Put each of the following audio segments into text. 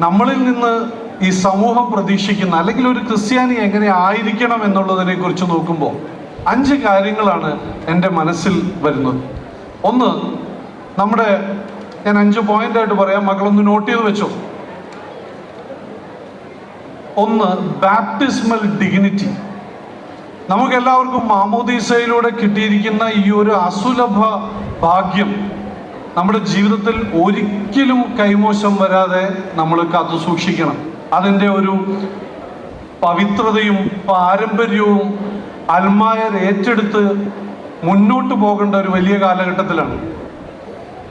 നമ്മളിൽ നിന്ന് ഈ സമൂഹം പ്രതീക്ഷിക്കുന്ന അല്ലെങ്കിൽ ഒരു ക്രിസ്ത്യാനി എങ്ങനെ ആയിരിക്കണം എന്നുള്ളതിനെ കുറിച്ച് നോക്കുമ്പോൾ അഞ്ച് കാര്യങ്ങളാണ് എന്റെ മനസ്സിൽ വരുന്നത്. ഒന്ന് നമ്മുടെ ഞാൻ അഞ്ച് പോയിന്റ് ആയിട്ട് പറയാം. മകളൊന്ന് നോട്ട് ചെയ്ത് വെച്ചോ. ഒന്ന് ബാപ്റ്റിസ്മൽ ഡിഗ്നിറ്റി നമുക്കെല്ലാവർക്കും മാമോദീസയിലൂടെ കിട്ടിയിരിക്കുന്ന ഈ ഒരു അസുലഭ ഭാഗ്യം നമ്മുടെ ജീവിതത്തിൽ ഒരിക്കലും കൈമോശം വരാതെ നമ്മൾ കാത്തു സൂക്ഷിക്കണം. അതിന്റെ ഒരു പവിത്രതയും പാരമ്പര്യവും അൽമായർ ഏറ്റെടുത്ത് മുന്നോട്ട് പോകേണ്ട ഒരു വലിയ കാലഘട്ടത്തിലാണ്.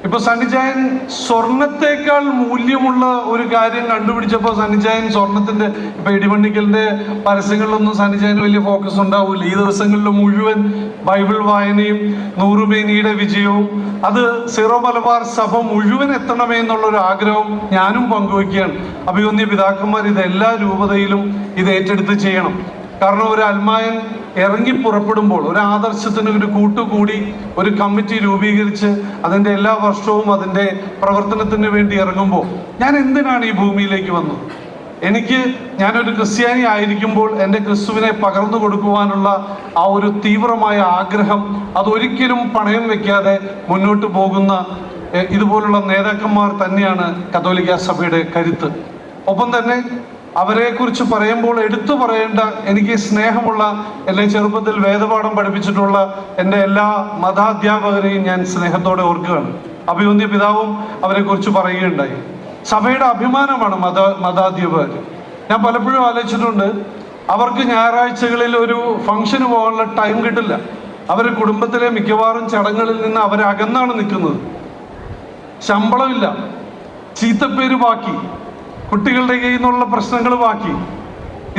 ഇപ്പൊ സണ്ണിച്ചായൻ സ്വർണത്തെക്കാൾ മൂല്യമുള്ള ഒരു കാര്യം കണ്ടുപിടിച്ചപ്പോൾ സണ്ണിച്ചായൻ സ്വർണത്തിന്റെ ഇപ്പൊ ഇടിമണ്ണിക്കലിന്റെ പരസ്യങ്ങളിലൊന്നും സണ്ണിച്ചായന് വലിയ ഫോക്കസ് ഉണ്ടാവില്ല. ഈ ദിവസങ്ങളിൽ മുഴുവൻ ബൈബിൾ വായനയും നൂറുമേനിയുടെ വിജയവും അത് സീറോ മലബാർ സഭ മുഴുവൻ എത്തണമേ എന്നുള്ള ഒരു ആഗ്രഹം ഞാനും പങ്കുവയ്ക്കുകയാണ് അഭിയോന്യ പിതാക്കന്മാർ ഇത് എല്ലാ രൂപതയിലും ഇത് ഏറ്റെടുത്ത് ചെയ്യണം. കാരണം ഒരു അൽമായൻ ഇറങ്ങി പുറപ്പെടുമ്പോൾ ഒരു ആദർശത്തിന് ഒരു കൂട്ടുകൂടി ഒരു കമ്മിറ്റി രൂപീകരിച്ച് അതിന്റെ എല്ലാ വർഷവും അതിന്റെ പ്രവർത്തനത്തിന് വേണ്ടി ഇറങ്ങുമ്പോൾ ഞാൻ എന്തിനാണ് ഈ ഭൂമിയിലേക്ക് വന്നത്? എനിക്ക് ഞാനൊരു ക്രിസ്ത്യാനി ആയിരിക്കുമ്പോൾ എന്റെ ക്രിസ്തുവിനെ പകർന്നു കൊടുക്കുവാനുള്ള ആ ഒരു തീവ്രമായ ആഗ്രഹം അതൊരിക്കലും പണയം വെക്കാതെ മുന്നോട്ട് പോകുന്ന ഇതുപോലുള്ള നേതാക്കന്മാർ തന്നെയാണ് കത്തോലിക്ക സഭയുടെ കരുത്ത്. ഒപ്പം തന്നെ അവരെ കുറിച്ച് പറയുമ്പോൾ എടുത്തു പറയേണ്ട എനിക്ക് സ്നേഹമുള്ള എന്നെ ചെറുപ്പത്തിൽ വേദപാഠം പഠിപ്പിച്ചിട്ടുള്ള എന്റെ എല്ലാ മതാധ്യാപകരെയും ഞാൻ സ്നേഹത്തോടെ ഓർക്കുകയാണ്. അഭിവന്യ പിതാവും അവരെ കുറിച്ച് പറയുകയുണ്ടായി. സഭയുടെ അഭിമാനമാണ് മത മതാധ്യാപകർ. ഞാൻ പലപ്പോഴും ആലോചിച്ചിട്ടുണ്ട് അവർക്ക് ഞായറാഴ്ചകളിൽ ഒരു ഫംഗ്ഷന് പോകാനുള്ള ടൈം കിട്ടില്ല. അവർ കുടുംബത്തിലെ മിക്കവാറും ചടങ്ങുകളിൽ നിന്ന് അവരകന്നാണ് നിൽക്കുന്നത്. ശമ്പളമില്ല. ചീത്തപ്പേര് ബാക്കി. കുട്ടികളുടെ കയ്യിൽ നിന്നുള്ള പ്രശ്നങ്ങൾ ബാക്കി.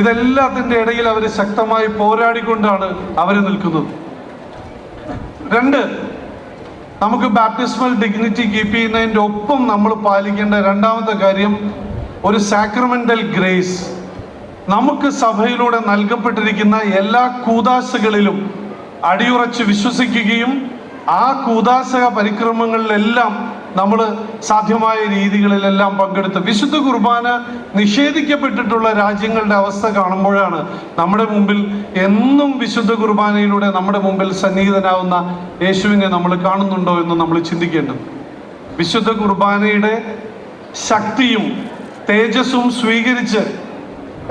ഇതെല്ലാത്തിന്റെ ഇടയിൽ അവർ ശക്തമായി പോരാടിക്കൊണ്ടാണ് അവർ നിൽക്കുന്നത്. രണ്ട് നമുക്ക് ബാപ്റ്റിസ്മൽ ഡിഗ്നിറ്റി കീപ്പ് ചെയ്യുന്നതിന്റെ ഒപ്പം നമ്മൾ പാലിക്കേണ്ട രണ്ടാമത്തെ കാര്യം ഒരു സാക്രമെന്റൽ ഗ്രേസ് നമുക്ക് സഭയിലൂടെ നൽകപ്പെട്ടിരിക്കുന്ന എല്ലാ കൂതാശകളിലും അടിയുറച്ച് വിശ്വസിക്കുകയും ആ കൂതാശക പരിക്രമങ്ങളിലെല്ലാം നമ്മൾ സാധ്യമായ രീതികളിലെല്ലാം പങ്കെടുത്ത് വിശുദ്ധ കുർബാന നിഷേധിക്കപ്പെട്ടിട്ടുള്ള രാജ്യങ്ങളുടെ അവസ്ഥ കാണുമ്പോഴാണ് നമ്മുടെ മുമ്പിൽ എന്നും വിശുദ്ധ കുർബാനയിലൂടെ നമ്മുടെ മുമ്പിൽ സന്നിഹിതനാവുന്ന യേശുവിനെ നമ്മൾ കാണുന്നുണ്ടോ എന്ന് നമ്മൾ ചിന്തിക്കേണ്ടത്. വിശുദ്ധ കുർബാനയുടെ ശക്തിയും തേജസ്സും സ്വീകരിച്ച്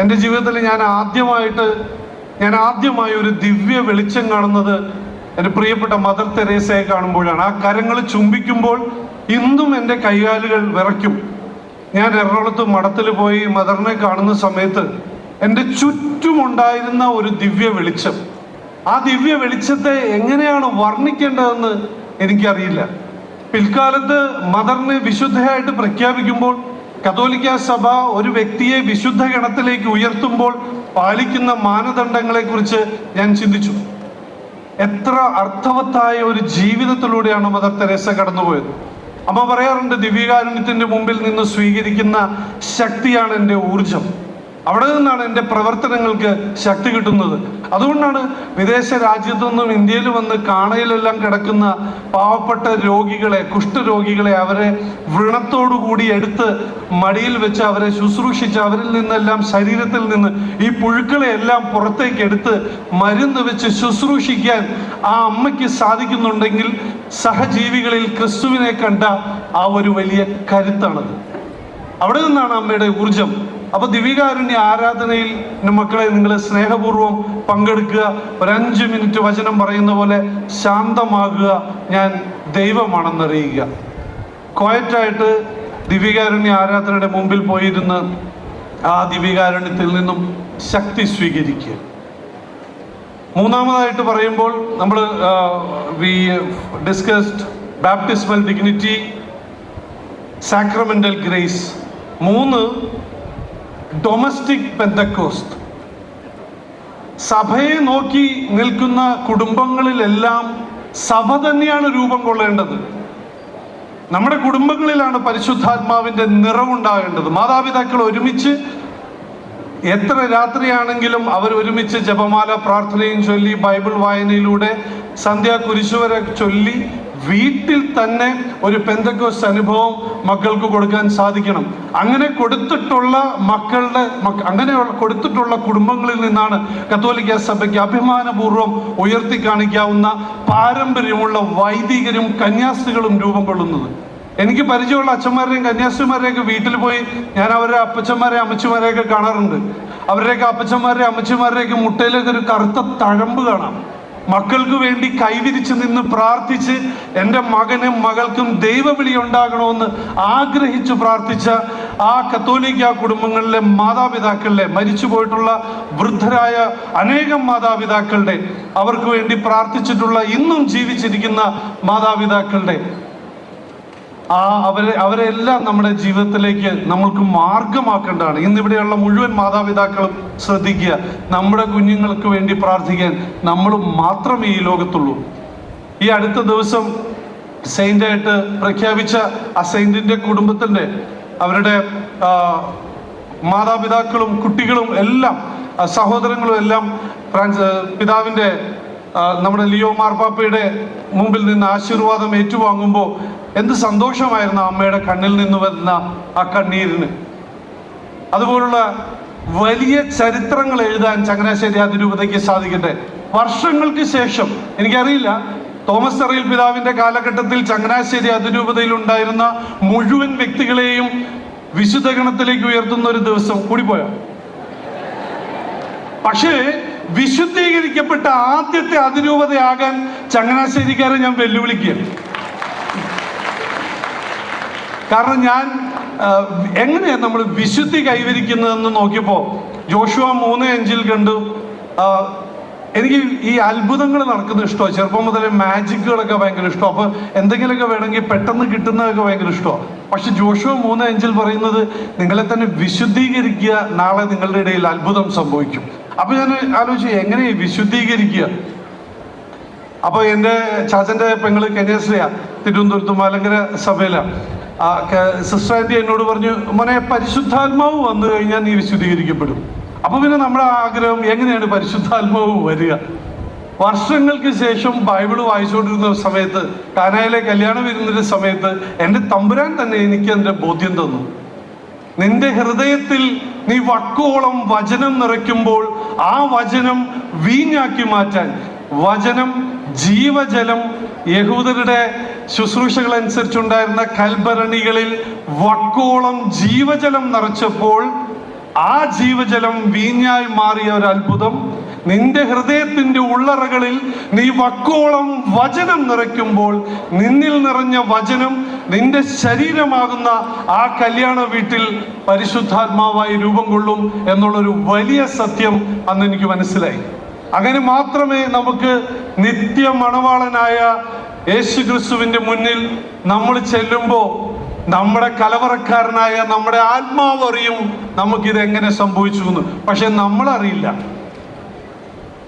എന്റെ ജീവിതത്തിൽ ഞാൻ ആദ്യമായിട്ട് ഞാൻ ആദ്യമായി ഒരു ദിവ്യ വെളിച്ചം കാണുന്നത് എന്റെ പ്രിയപ്പെട്ട മദർ തെരേസയെ കാണുമ്പോഴാണ്. ആ കരങ്ങൾ ചുംബിക്കുമ്പോൾ ഇന്നും എന്റെ കൈകാലുകൾ വിറയ്ക്കും. ഞാൻ എറണാകുളത്ത് മഠത്തിൽ പോയി മദറിനെ കാണുന്ന സമയത്ത് എന്റെ ചുറ്റുമുണ്ടായിരുന്ന ഒരു ദിവ്യ വെളിച്ചം. ആ ദിവ്യ വെളിച്ചത്തെ എങ്ങനെയാണ് വർണിക്കേണ്ടതെന്ന് എനിക്കറിയില്ല. പിൽക്കാലത്ത് മദറിനെ വിശുദ്ധയായിട്ട് പ്രഖ്യാപിക്കുമ്പോൾ കത്തോലിക്ക സഭ ഒരു വ്യക്തിയെ വിശുദ്ധ ഗണത്തിലേക്ക് ഉയർത്തുമ്പോൾ പാലിക്കുന്ന മാനദണ്ഡങ്ങളെക്കുറിച്ച് ഞാൻ ചിന്തിച്ചു. എത്ര അർത്ഥവത്തായ ഒരു ജീവിതത്തിലൂടെയാണ് മദർ തെരേസ കടന്നുപോയത്. അമ്മ പറയാറുണ്ട് ദിവ്യകാരുണ്യത്തിന്റെ മുമ്പിൽ നിന്ന് സ്വീകരിക്കുന്ന ശക്തിയാണ് എന്റെ ഊർജം. അവിടെ നിന്നാണ് എന്റെ പ്രവർത്തനങ്ങൾക്ക് ശക്തി കിട്ടുന്നത്. അതുകൊണ്ടാണ് വിദേശ രാജ്യത്തു നിന്നും ഇന്ത്യയിൽ വന്ന് കാണയിലെല്ലാം കിടക്കുന്ന പാവപ്പെട്ട രോഗികളെ കുഷ്ഠരോഗികളെ അവരെ വ്രണത്തോടുകൂടി എടുത്ത് മടിയിൽ വെച്ച് അവരെ ശുശ്രൂഷിച്ച് അവരിൽ നിന്നെല്ലാം ശരീരത്തിൽ നിന്ന് ഈ പുഴുക്കളെ എല്ലാം പുറത്തേക്ക് എടുത്ത് മരുന്ന് വെച്ച് ശുശ്രൂഷിക്കാൻ ആ അമ്മയ്ക്ക് സാധിക്കുന്നുണ്ടെങ്കിൽ സഹജീവികളിൽ ക്രിസ്തുവിനെ കണ്ട ആ ഒരു വലിയ കരുത്താണത്. അവിടെ നിന്നാണ് അമ്മയുടെ ഊർജം അപ്പൊ ദിവികാരുണ്യ ആരാധനയിൽ മക്കളെ നിങ്ങൾ സ്നേഹപൂർവം പങ്കെടുക്കുക. ഒരു അഞ്ച് മിനിറ്റ് വചനം പറയുന്ന പോലെ ശാന്തമാകുക ഞാൻ ദൈവമാണെന്നറിയുക. ക്വയറ്റായിട്ട് ദിവികാരുണ്യ ആരാധനയുടെ മുമ്പിൽ പോയിരുന്ന് ആ ദിവികാരുണ്യത്തിൽ നിന്നും ശക്തി സ്വീകരിക്കുക. മൂന്നാമതായിട്ട് പറയുമ്പോൾ നമ്മൾ we discussed baptismal dignity sacramental grace മൂന്ന് ഡൊമസ്റ്റിക് പെന്തക്കോസ്റ്റ് സഭയെ നോക്കി നിൽക്കുന്ന കുടുംബങ്ങളിലെല്ലാം സഭ തന്നെയാണ് രൂപം കൊള്ളേണ്ടത്. നമ്മുടെ കുടുംബങ്ങളിലാണ് പരിശുദ്ധാത്മാവിന്റെ നിറവുണ്ടാകേണ്ടത്. മാതാപിതാക്കൾ ഒരുമിച്ച് എത്ര രാത്രിയാണെങ്കിലും അവർ ഒരുമിച്ച് ജപമാല പ്രാർത്ഥനയും ചൊല്ലി ബൈബിൾ വായനയിലൂടെ സന്ധ്യ കുരിശുവരെ ചൊല്ലി വീട്ടിൽ തന്നെ ഒരു പെന്തക്കോസ് അനുഭവം മക്കൾക്ക് കൊടുക്കാൻ സാധിക്കണം. അങ്ങനെ കൊടുത്തിട്ടുള്ള മക്കളുടെ അങ്ങനെ കൊടുത്തിട്ടുള്ള കുടുംബങ്ങളിൽ നിന്നാണ് കത്തോലിക്ക സഭയ്ക്ക് അഭിമാനപൂർവം ഉയർത്തി കാണിക്കാവുന്ന പാരമ്പര്യമുള്ള വൈദികരും കന്യാസ്ത്രീകളും രൂപം കൊള്ളുന്നത്. എനിക്ക് പരിചയമുള്ള അച്ഛന്മാരുടെയും കന്യാസ്ത്രീമാരുടെയൊക്കെ വീട്ടിൽ പോയി ഞാൻ അവരുടെ അപ്പച്ചന്മാരെ അമ്മച്ചിമാരെയൊക്കെ കാണാറുണ്ട്. അവരുടെയൊക്കെ അപ്പച്ചന്മാരുടെ അമ്മച്ചിമാരുടെയൊക്കെ മുട്ടയിലൊക്കെ ഒരു കറുത്ത തഴമ്പ് കാണാം. മക്കൾക്ക് വേണ്ടി കൈവിരിച്ച് നിന്ന് പ്രാർത്ഥിച്ച് എന്റെ മകനും മകൾക്കും ദൈവവിളി ഉണ്ടാകണമെന്ന് ആഗ്രഹിച്ച് പ്രാർത്ഥിച്ച ആ കത്തോലിക്ക കുടുംബങ്ങളിലെ മാതാപിതാക്കളിലെ മരിച്ചു പോയിട്ടുള്ള വൃദ്ധരായ അനേകം മാതാപിതാക്കളുടെ അവർക്ക് വേണ്ടി പ്രാർത്ഥിച്ചിട്ടുള്ള ഇന്നും ജീവിച്ചിരിക്കുന്ന മാതാപിതാക്കളുടെ ആ അവരെ അവരെല്ലാം നമ്മുടെ ജീവിതത്തിലേക്ക് നമ്മൾക്ക് മാർഗമാക്കേണ്ടതാണ്. ഇന്ന് ഇവിടെയുള്ള മുഴുവൻ മാതാപിതാക്കളും ശ്രദ്ധിക്കുക നമ്മുടെ കുഞ്ഞുങ്ങൾക്ക് വേണ്ടി പ്രാർത്ഥിക്കാൻ നമ്മൾ മാത്രമേ ഈ ലോകത്തുള്ളൂ. ഈ അടുത്ത ദിവസം സെയിന്റായിട്ട് പ്രഖ്യാപിച്ച ആ സെയിന്റിന്റെ കുടുംബത്തിന്റെ അവരുടെ മാതാപിതാക്കളും കുട്ടികളും എല്ലാം സഹോദരങ്ങളും എല്ലാം പിതാവിന്റെ നമ്മുടെ ലിയോ മാർപ്പാപ്പയുടെ മുമ്പിൽ നിന്ന് ആശീർവാദം ഏറ്റുവാങ്ങുമ്പോൾ എന്ത് സന്തോഷമായിരുന്നു അമ്മയുടെ കണ്ണിൽ നിന്ന് വരുന്ന ആ കണ്ണീരിന്. അതുപോലുള്ള വലിയ ചരിത്രങ്ങൾ എഴുതാൻ ചങ്ങനാശ്ശേരി അതിരൂപതയ്ക്ക് സാധിക്കട്ടെ. വർഷങ്ങൾക്ക് ശേഷം എനിക്കറിയില്ല തോമസ് തറയിൽ പിതാവിന്റെ കാലഘട്ടത്തിൽ ചങ്ങനാശ്ശേരി അതിരൂപതയിൽ ഉണ്ടായിരുന്ന മുഴുവൻ വ്യക്തികളെയും വിശുദ്ധ ഗണത്തിലേക്ക് ഉയർത്തുന്ന ഒരു ദിവസം കൂടിപ്പോയോ പക്ഷേ വിശുദ്ധീകരിക്കപ്പെട്ട ആദ്യത്തെ അതിരൂപതയാകാൻ ചങ്ങനാശ്ശേരിക്കാരെ ഞാൻ വെല്ലുവിളിക്കുകയാണ്. കാരണം ഞാൻ എങ്ങനെയാണ് എങ്ങനെയാ നമ്മൾ വിശുദ്ധി കൈവരിക്കുന്നതെന്ന് നോക്കിയപ്പോൾ ജോഷുവ മൂന്ന് അഞ്ചിൽ കണ്ടു. എനിക്ക് ഈ അത്ഭുതങ്ങൾ നടക്കുന്ന ഇഷ്ടമാണ് ചെറുപ്പം മുതലേ മാജിക്കുകളൊക്കെ ഭയങ്കര ഇഷ്ടമാണ് അപ്പോൾ എന്തെങ്കിലുമൊക്കെ വേണമെങ്കിൽ പെട്ടെന്ന് കിട്ടുന്നതൊക്കെ ഭയങ്കര ഇഷ്ടമാണ് പക്ഷെ ജോഷുവ മൂന്ന് അഞ്ചിൽ പറയുന്നത് നിങ്ങളെ തന്നെ വിശുദ്ധീകരിക്കുക നാളെ നിങ്ങളുടെ ഇടയിൽ അത്ഭുതം സംഭവിക്കും. അപ്പൊ ഞാൻ ആലോചിച്ചു എങ്ങനെ വിശുദ്ധീകരിക്കുക? അപ്പൊ എന്റെ ചാച്ചന്റെ പെങ്ങൾ കന്യാശ്രീയ തിരുവനന്തപുരത്ത് മലങ്കര സഭയിലാണ് ആ സിസ്റ്റർ ആന്റി എന്നോട് പറഞ്ഞു മോനെ പരിശുദ്ധാത്മാവ് വന്നു കഴിഞ്ഞാൽ നീ വിശുദ്ധീകരിക്കപ്പെടും. അപ്പൊ പിന്നെ നമ്മുടെ ആഗ്രഹം എങ്ങനെയാണ് പരിശുദ്ധാത്മാവ് വരിക? വർഷങ്ങൾക്ക് ശേഷം ബൈബിൾ വായിച്ചുകൊണ്ടിരുന്ന സമയത്ത് കാനായിലെ കല്യാണം വരുന്നതിന്റെ സമയത്ത് എന്റെ തമ്പുരാൻ തന്നെ എനിക്ക് അതിന്റെ ബോധ്യം തന്നു. നിന്റെ ഹൃദയത്തിൽ നീ വക്കോളം വചനം നിറയ്ക്കുമ്പോൾ ആ വചനം വീഞ്ഞാക്കി മാറ്റാൻ. വചനം ജീവജലം. യഹൂദരുടെ ശുശ്രൂഷകൾ അനുസരിച്ചുണ്ടായിരുന്ന കൽഭരണികളിൽ വക്കോളം ജീവജലം നിറച്ചപ്പോൾ ആ ജീവജലം വീഞ്ഞായി മാറിയ ഒരു അത്ഭുതം. നിന്റെ ഹൃദയത്തിന്റെ ഉള്ളറകളിൽ നീ വക്കോളം വചനം നിറയ്ക്കുമ്പോൾ നിന്നിൽ നിറഞ്ഞ വചനം നിന്റെ ശരീരമാകുന്ന ആ കല്യാണ വീട്ടിൽ പരിശുദ്ധാത്മാവായി രൂപം കൊള്ളും എന്നുള്ളൊരു വലിയ സത്യം അന്ന് എനിക്ക് മനസ്സിലായി. അങ്ങനെ മാത്രമേ നമുക്ക് നിത്യ മണവാളനായ യേശു ക്രിസ്തുവിന്റെ മുന്നിൽ നമ്മൾ ചെല്ലുമ്പോൾ നമ്മുടെ കലവറക്കാരനായ നമ്മുടെ ആത്മാവ് അറിയും നമുക്കിത് എങ്ങനെ സംഭവിച്ചു എന്ന് പക്ഷെ നമ്മളറിയില്ല.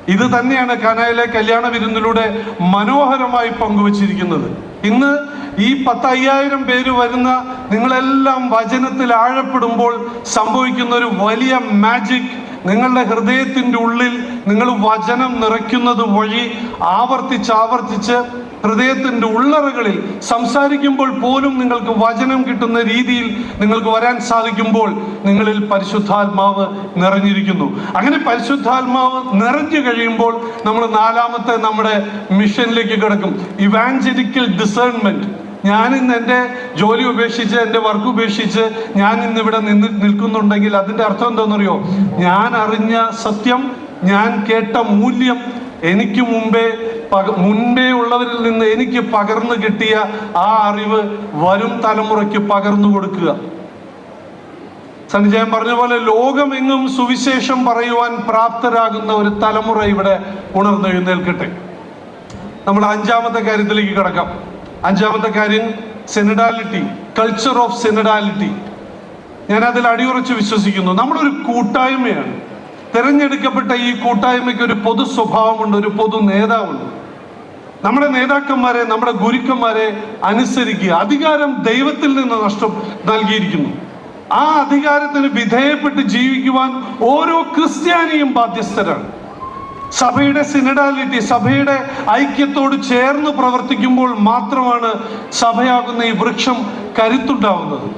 ഇത് തന്നെയാണ് കനയിലെ കല്യാണ വിരുന്നിലൂടെ മനോഹരമായി പങ്കുവച്ചിരിക്കുന്നത്. ഇന്ന് ഈ പത്തയ്യായിരം പേര് വരുന്ന നിങ്ങളെല്ലാം വചനത്തിൽ ആഴപ്പെടുമ്പോൾ സംഭവിക്കുന്ന ഒരു വലിയ മാജിക് നിങ്ങളുടെ ഹൃദയത്തിന്റെ ഉള്ളിൽ നിങ്ങൾ വചനം നിറയ്ക്കുന്നത് വഴി ആവർത്തിച്ച് ആവർത്തിച്ച് ഹൃദയത്തിന്റെ ഉള്ളറകളിൽ സംസാരിക്കുമ്പോൾ പോലും നിങ്ങൾക്ക് വചനം കിട്ടുന്ന രീതിയിൽ നിങ്ങൾക്ക് വരാൻ സാധിക്കുമ്പോൾ നിങ്ങളിൽ പരിശുദ്ധാത്മാവ് നിറഞ്ഞിരിക്കുന്നു. അങ്ങനെ പരിശുദ്ധാത്മാവ് നിറഞ്ഞു കഴിയുമ്പോൾ നമ്മൾ നാലാമത്തെ നമ്മുടെ മിഷനിലേക്ക് കിടക്കും. ഇവാഞ്ചലിക്കൽ ഡിസേൺമെന്റ് ഞാൻ ഇന്ന് എന്റെ ജോലി ഉപേക്ഷിച്ച് എന്റെ വർക്ക് ഉപേക്ഷിച്ച് ഞാൻ ഇന്ന് ഇവിടെ നിന്ന് നിൽക്കുന്നുണ്ടെങ്കിൽ അതിന്റെ അർത്ഥം എന്താണെന്നറിയോ? ഞാൻ അറിഞ്ഞ സത്യം ഞാൻ കേട്ട മൂല്യം എനിക്ക് മുമ്പേ പക മുൻപേ ഉള്ളവരിൽ നിന്ന് എനിക്ക് പകർന്നു കിട്ടിയ ആ അറിവ് വരും തലമുറയ്ക്ക് പകർന്നു കൊടുക്കുക. സഞ്ജയൻ പറഞ്ഞ പോലെ ലോകമെങ്ങും സുവിശേഷം പറയുവാൻ പ്രാപ്തരാകുന്ന ഒരു തലമുറ ഇവിടെ ഉണർന്നെഴുന്നേൽക്കട്ടെ. നമ്മൾ അഞ്ചാമത്തെ കാര്യത്തിലേക്ക് കിടക്കാം. അഞ്ചാമത്തെ കാര്യം സെനഡാലിറ്റി കൾച്ചർ ഓഫ് സെനഡാലിറ്റി ഞാൻ അതിൽ അടിയുറച്ച് വിശ്വസിക്കുന്നു. നമ്മളൊരു കൂട്ടായ്മയാണ്. തിരഞ്ഞെടുക്കപ്പെട്ട ഈ കൂട്ടായ്മയ്ക്ക് ഒരു പൊതു സ്വഭാവമുണ്ട് ഒരു പൊതു നേതാവുണ്ട്. നമ്മുടെ നേതാക്കന്മാരെ നമ്മുടെ ഗുരുക്കന്മാരെ അനുസരിക്കുക. അധികാരം ദൈവത്തിൽ നിന്ന് നഷ്ടം നൽകിയിരിക്കുന്നു. ആ അധികാരത്തിന് വിധേയപ്പെട്ട് ജീവിക്കുവാൻ ഓരോ ക്രിസ്ത്യാനിയും ബാധ്യസ്ഥരാണ്. സഭയുടെ സിനഡാലിറ്റി സഭയുടെ ഐക്യത്തോട് ചേർന്ന് പ്രവർത്തിക്കുമ്പോൾ മാത്രമാണ് സഭയാകുന്ന ഈ വൃക്ഷം കരുത്തുണ്ടാവുന്നത്.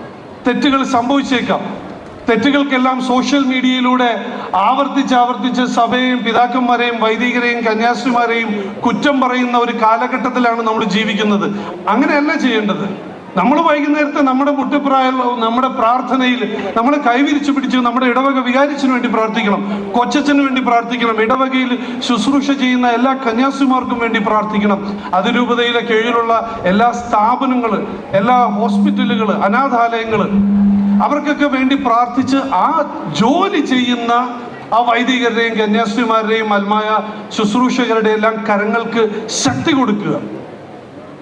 തെറ്റുകൾ സംഭവിച്ചേക്കാം. തെറ്റുകൾക്കെല്ലാം സോഷ്യൽ മീഡിയയിലൂടെ ആവർത്തിച്ച് ആവർത്തിച്ച് സഭയെയും പിതാക്കന്മാരെയും വൈദികരെയും കന്യാസിമാരെയും കുറ്റം പറയുന്ന ഒരു കാലഘട്ടത്തിലാണ് നമ്മൾ ജീവിക്കുന്നത്. അങ്ങനെയല്ല ചെയ്യേണ്ടത്. നമ്മൾ വൈകുന്നേരത്തെ നമ്മുടെ മുട്ടുപ്രായ നമ്മുടെ പ്രാർത്ഥനയിൽ നമ്മൾ കൈവിരിച്ചു പിടിച്ച് നമ്മുടെ ഇടവക വികാരിച്ചിന് വേണ്ടി പ്രാർത്ഥിക്കണം കൊച്ചച്ഛന് വേണ്ടി പ്രാർത്ഥിക്കണം ഇടവകയിൽ ശുശ്രൂഷ ചെയ്യുന്ന എല്ലാ കന്യാസിമാർക്കും വേണ്ടി പ്രാർത്ഥിക്കണം. അതിരൂപതയിലെ കീഴിലുള്ള എല്ലാ സ്ഥാപനങ്ങൾ എല്ലാ ഹോസ്പിറ്റലുകൾ അനാഥാലയങ്ങൾ അവർക്കൊക്കെ വേണ്ടി പ്രാർത്ഥിച്ച് ആ ജോലി ചെയ്യുന്ന ആ വൈദികരുടെയും കന്യാസ്ത്രീമാരുടെയും അൽമായ ശുശ്രൂഷകരുടെ എല്ലാം കരങ്ങൾക്ക് ശക്തി കൊടുക്കുക.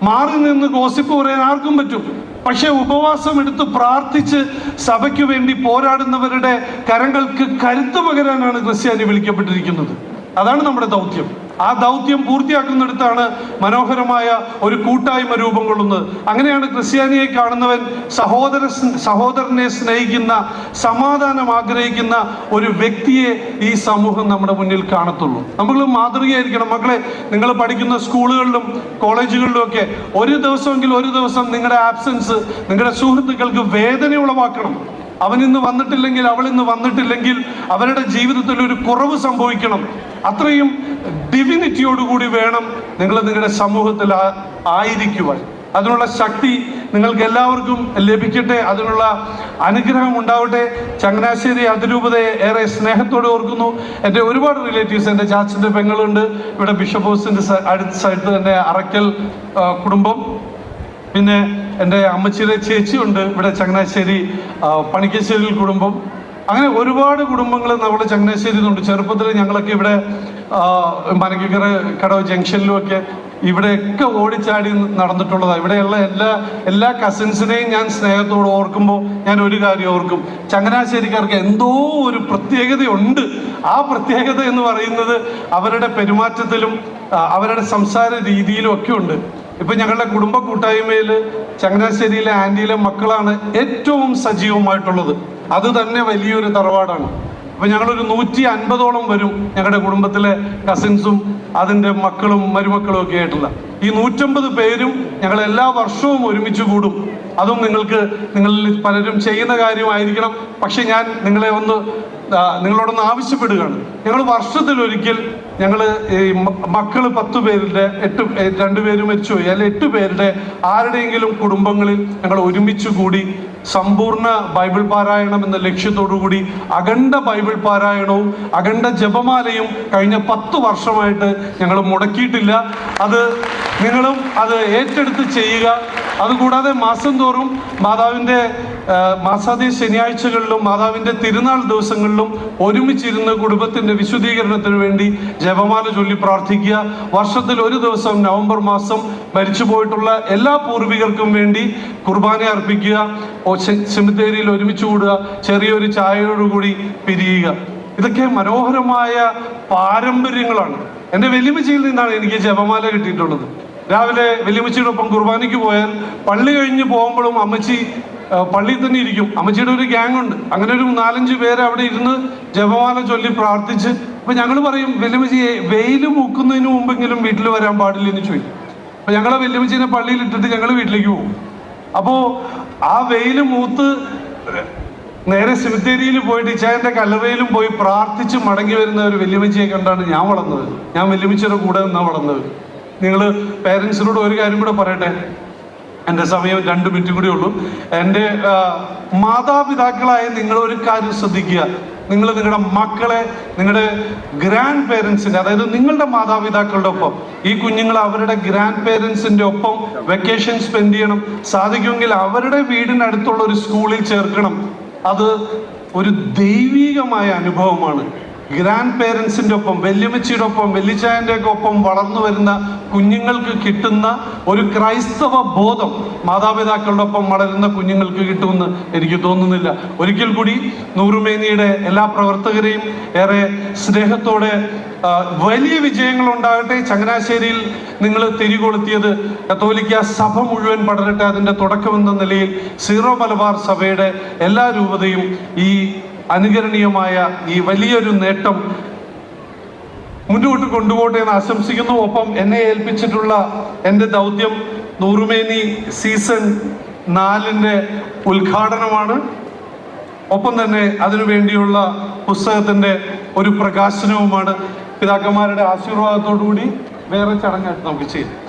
മാറി നിന്ന് ഗോസിപ്പ് പറയാൻ ആർക്കും പറ്റും. പക്ഷെ ഉപവാസം എടുത്ത് പ്രാർത്ഥിച്ച് സഭയ്ക്ക് വേണ്ടി പോരാടുന്നവരുടെ കരങ്ങൾക്ക് കരുത്ത് പകരാനാണ് ക്രിസ്ത്യാനി വിളിക്കപ്പെട്ടിരിക്കുന്നത്. അതാണ് നമ്മുടെ ദൗത്യം. ആ ദൗത്യം പൂർത്തിയാക്കുന്നിടത്താണ് മനോഹരമായ ഒരു കൂട്ടായ്മ രൂപം കൊള്ളുന്നത്. അങ്ങനെയാണ് ക്രിസ്ത്യാനിയെ കാണുന്നവൻ സഹോദര സഹോദരനെ സ്നേഹിക്കുന്ന സമാധാനം ആഗ്രഹിക്കുന്ന ഒരു വ്യക്തിയെ ഈ സമൂഹം നമ്മുടെ മുന്നിൽ കാണത്തുള്ളൂ. നമ്മൾ മാതൃകയായിരിക്കണം. മക്കളെ നിങ്ങൾ പഠിക്കുന്ന സ്കൂളുകളിലും കോളേജുകളിലും ഒക്കെ ഒരു ദിവസമെങ്കിൽ ഒരു ദിവസം നിങ്ങളുടെ ആബ്സെൻസ് നിങ്ങളുടെ സുഹൃത്തുക്കൾക്ക് വേദന ഉളവാക്കണം. അവൻ ഇന്ന് വന്നിട്ടില്ലെങ്കിൽ അവൾ ഇന്ന് വന്നിട്ടില്ലെങ്കിൽ അവരുടെ ജീവിതത്തിൽ ഒരു കുറവ് സംഭവിക്കണം. അത്രയും ഡിവിനിറ്റിയോടുകൂടി വേണം നിങ്ങൾ നിങ്ങളുടെ സമൂഹത്തിൽ ആയിരിക്കുവാൻ. അതിനുള്ള ശക്തി നിങ്ങൾക്ക് എല്ലാവർക്കും ലഭിക്കട്ടെ. അതിനുള്ള അനുഗ്രഹം ഉണ്ടാവട്ടെ. ചങ്ങനാശ്ശേരി അതിരൂപതയെ ഏറെ സ്നേഹത്തോടെ ഓർക്കുന്നു. എന്റെ ഒരുപാട് റിലേറ്റീവ്സ് എന്റെ ചാച്ചന്റെ പെങ്ങളുണ്ട്. ഇവിടെ ബിഷപ്പ് ഹൗസിന്റെ അടുത്ത സ്ഥലത്ത് തന്നെ അറക്കൽ കുടുംബം. പിന്നെ എന്റെ അമ്മച്ചിയുടെ ചേച്ചിയുണ്ട് ഇവിടെ ചങ്ങനാശ്ശേരി പണിക്കശ്ശേരി പണിക്കശ്ശേരിയിൽ കുടുംബം. അങ്ങനെ ഒരുപാട് കുടുംബങ്ങൾ നമ്മുടെ ചങ്ങനാശ്ശേരിയിലുണ്ട്. ചെറുപ്പത്തിൽ ഞങ്ങളൊക്കെ ഇവിടെ മനക്കിക്കര കടവ് ജംഗ്ഷനിലും ഒക്കെ ഇവിടെയൊക്കെ ഓടിച്ചാടി നടന്നിട്ടുള്ളതാണ് ഇവിടെയുള്ള എല്ലാ എല്ലാ കസിൻസിനെയും ഞാൻ സ്നേഹത്തോട് ഓർക്കുമ്പോൾ ഞാൻ ഒരു കാര്യം ഓർക്കും. ചങ്ങനാശ്ശേരിക്കാർക്ക് എന്തോ ഒരു പ്രത്യേകതയുണ്ട്. ആ പ്രത്യേകത എന്ന് പറയുന്നത് അവരുടെ പെരുമാറ്റത്തിലും അവരുടെ സംസാര രീതിയിലും ഒക്കെ ഉണ്ട്. ഇപ്പൊ ഞങ്ങളുടെ കുടുംബ കൂട്ടായ്മയിൽ ചങ്ങനാശ്ശേരിയിലെ ആന്റിയിലെ മക്കളാണ് ഏറ്റവും സജീവമായിട്ടുള്ളത്. അത് തന്നെ വലിയൊരു തറവാടാണ്. അപ്പൊ ഞങ്ങളൊരു നൂറ്റി അൻപതോളം വരും ഞങ്ങളുടെ കുടുംബത്തിലെ കസിൻസും അതിന്റെ മക്കളും മരുമക്കളും ഒക്കെ ആയിട്ടുള്ള. ഈ നൂറ്റമ്പത് പേരും ഞങ്ങൾ എല്ലാ വർഷവും ഒരുമിച്ച് കൂടും. അതും നിങ്ങൾക്ക് നിങ്ങളിൽ പലരും ചെയ്യുന്ന കാര്യമായിരിക്കണം. പക്ഷെ ഞാൻ നിങ്ങളെ ഒന്ന് നിങ്ങളോടൊന്ന് ആവശ്യപ്പെടുകയാണ്. ഞങ്ങൾ വർഷത്തിൽ ഒരിക്കൽ ഞങ്ങൾ ഈ മക്കൾ പത്ത് പേരുടെ എട്ട് രണ്ടുപേര് മരിച്ചുപോയി. അല്ലെ എട്ട് പേരുടെ ആരുടെയെങ്കിലും കുടുംബങ്ങളിൽ ഞങ്ങൾ ഒരുമിച്ച് കൂടി സമ്പൂർണ ബൈബിൾ പാരായണം എന്ന ലക്ഷ്യത്തോടു കൂടി അഖണ്ഡ ബൈബിൾ പാരായണവും അഖണ്ഡ ജപമാലയും കഴിഞ്ഞ പത്ത് വർഷമായിട്ട് ഞങ്ങൾ മുടക്കിയിട്ടില്ല. അത് നിങ്ങളും അത് ഏറ്റെടുത്ത് ചെയ്യുക. അതുകൂടാതെ മാസം തോറും മാതാവിന്റെ മാസാദി ശനിയാഴ്ചകളിലും മാതാവിന്റെ തിരുനാൾ ദിവസങ്ങളിലും ഒരുമിച്ചിരുന്ന് കുടുംബത്തിന്റെ വിശുദ്ധീകരണത്തിന് വേണ്ടി ജപമാല ചൊല്ലി പ്രാർത്ഥിക്കുക. വർഷത്തിൽ ഒരു ദിവസം നവംബർ മാസം മരിച്ചു പോയിട്ടുള്ള എല്ലാ പൂർവികർക്കും വേണ്ടി കുർബാന അർപ്പിക്കുക. സെമിത്തേരിയിൽ ഒരുമിച്ച് കൂടുക. ചെറിയൊരു ചായയോടുകൂടി പിരിയുക. ഇതൊക്കെ മനോഹരമായ പാരമ്പര്യങ്ങളാണ്. എന്റെ വെല്ലുവിളിയിൽ നിന്നാണ് എനിക്ക് ജപമാല കിട്ടിയിട്ടുള്ളത്. രാവിലെ വെല്ലുവിളിയുടെ ഒപ്പം കുർബാനയ്ക്ക് പോയാൽ പള്ളി കഴിഞ്ഞ് പോകുമ്പോഴും അമ്മച്ചി പള്ളിയിൽ തന്നെ ഇരിക്കും. അമ്മച്ചിയുടെ ഒരു ഗ്യാങ് ഉണ്ട്. അങ്ങനെ ഒരു നാലഞ്ച് പേര് അവിടെ ഇരുന്ന് ജപമാല ചൊല്ലി പ്രാർത്ഥിച്ച് അപ്പൊ ഞങ്ങൾ പറയും വെല്ലുവിളി വെയിൽ മുക്കുന്നതിന് മുമ്പെങ്കിലും വീട്ടിൽ വരാൻ പാടില്ല? എന്ന് ചോദിക്കും. അപ്പൊ ഞങ്ങളെ വെല്ലുവിളിനെ പള്ളിയിൽ ഇട്ടിട്ട് ഞങ്ങൾ വീട്ടിലേക്ക് പോകും. അപ്പോ ആ വെയിൽ മൂത്ത് നേരെ സിമിത്തേരിയിൽ പോയിട്ട് ഇച്ചായന്റെ കല്ലറയിലും പോയി പ്രാർത്ഥിച്ച് മടങ്ങി വരുന്ന ഒരു വെല്ലുവിളിയെ കണ്ടാണ് ഞാൻ വളർന്നത്. ഞാൻ വെല്ലുവിളിയുടെ കൂടെ നിന്നാണ് വളർന്നത്. നിങ്ങൾ പേരൻസിനോട് ഒരു കാര്യം കൂടെ പറയട്ടെ? എന്റെ സമയം രണ്ട് മിനിറ്റ് കൂടി ഉള്ളൂ. എന്റെ മാതാപിതാക്കളായ നിങ്ങൾ ഒരു കാര്യം ശ്രദ്ധിക്കുക. നിങ്ങൾ നിങ്ങളുടെ മക്കളെ നിങ്ങളുടെ ഗ്രാൻഡ് പേരൻസിന്റെ അതായത് നിങ്ങളുടെ മാതാപിതാക്കളുടെ ഒപ്പം ഈ കുഞ്ഞുങ്ങൾ അവരുടെ ഗ്രാൻഡ് പേരൻസിന്റെ ഒപ്പം വെക്കേഷൻ സ്പെൻഡ് ചെയ്യണം. സാധിക്കുമെങ്കിൽ അവരുടെ വീടിനടുത്തുള്ള ഒരു സ്കൂളിൽ ചേർക്കണം. അത് ഒരു ദൈവീകമായ അനുഭവമാണ്. ഗ്രാൻഡ് പേരൻസിന്റെ ഒപ്പം വല്യമ്മച്ചിയുടെ ഒപ്പം വെല്ലിച്ചായന്റെ ഒപ്പം വളർന്നു വരുന്ന കുഞ്ഞുങ്ങൾക്ക് കിട്ടുന്ന ഒരു ക്രൈസ്തവ ബോധം മാതാപിതാക്കളുടെ ഒപ്പം വളരുന്ന കുഞ്ഞുങ്ങൾക്ക് കിട്ടുമെന്ന് എനിക്ക് തോന്നുന്നില്ല. ഒരിക്കൽ കൂടി നൂറുമേനിയുടെ എല്ലാ പ്രവർത്തകരെയും ഏറെ സ്നേഹത്തോടെ വലിയ വിജയങ്ങൾ ഉണ്ടാകട്ടെ. ചങ്ങനാശ്ശേരിയിൽ നിങ്ങൾ തിരികൊളുത്തിയത് കത്തോലിക്ക സഭ മുഴുവൻ പടരട്ടെ. അതിന്റെ തുടക്കമെന്ന നിലയിൽ സീറോ മലബാർ സഭയുടെ എല്ലാ രൂപതയും ഈ അനുകരണീയമായ ഈ വലിയൊരു നേട്ടം മുന്നോട്ട് കൊണ്ടുപോട്ടെ എന്ന് ആശംസിക്കുന്നു. ഒപ്പം എന്നെ ഏൽപ്പിച്ചിട്ടുള്ള എന്റെ ദൗത്യം നൂറുമേനി സീസൺ നാലിന്റെ ഉദ്ഘാടനമാണ്. ഒപ്പം തന്നെ അതിനു വേണ്ടിയുള്ള പുസ്തകത്തിന്റെ ഒരു പ്രകാശനവുമാണ്. പിതാക്കന്മാരുടെ ആശീർവാദത്തോടു കൂടി വേറെ ചടങ്ങായിട്ട് നമുക്ക് ചെയ്യാം.